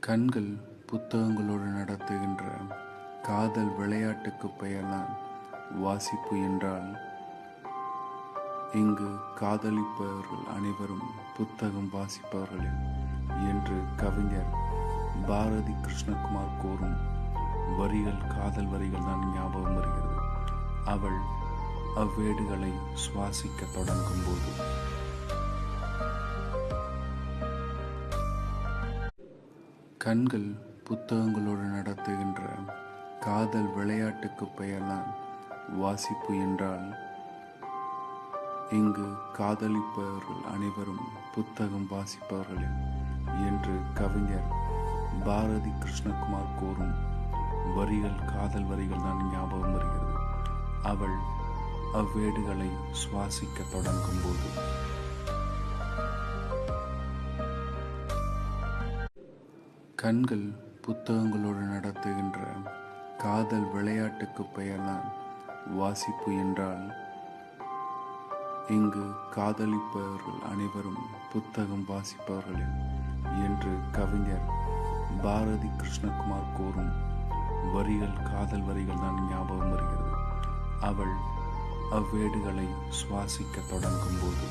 கண்கள் புத்தகங்களோடு நடத்துகின்ற காதல் விளையாட்டுக்கு பெயர்தான் வாசிப்பு என்றால் இங்கு காதலிப்பவர்கள் அனைவரும் புத்தகம் வாசிப்பவர்களே என்று கவிஞர் பாரதி கிருஷ்ணகுமார் கூறும் வரிகள் காதல் வரிகள் தான் ஞாபகம் வருகிறது. அவள் அவ்வேடுகளை சுவாசிக்க தொடங்கும் போது கண்கள் புத்தகங்களோடு நடத்துகின்ற காதல் விளையாட்டுக்கு பெயர்தான் வாசிப்பு என்றால் இங்கு காதலிப்பவர்கள் அனைவரும் புத்தகம் வாசிப்பவர்களே என்று கவிஞர் பாரதி கிருஷ்ணகுமார் கூறும் வரிகள் காதல் வரிகள் தான் ஞாபகம் வருகிறது. அவள் அவ்வேடுகளை சுவாசிக்க தொடங்கும் போது கண்கள் புத்தகங்களோடு நடத்துகின்ற காதல் விளையாட்டுக்கு பெயர்தான் வாசிப்பு என்றால் இங்கு காதலிப்பவர்கள் அனைவரும் புத்தகம் வாசிப்பவர்களே என்று கவிஞர் பாரதி கிருஷ்ணகுமார் கூறும் வரிகள் காதல் வரிகள் தான் ஞாபகம் வருகிறது. அவள் அவ்வேடுகளை சுவாசிக்க தொடங்கும் போது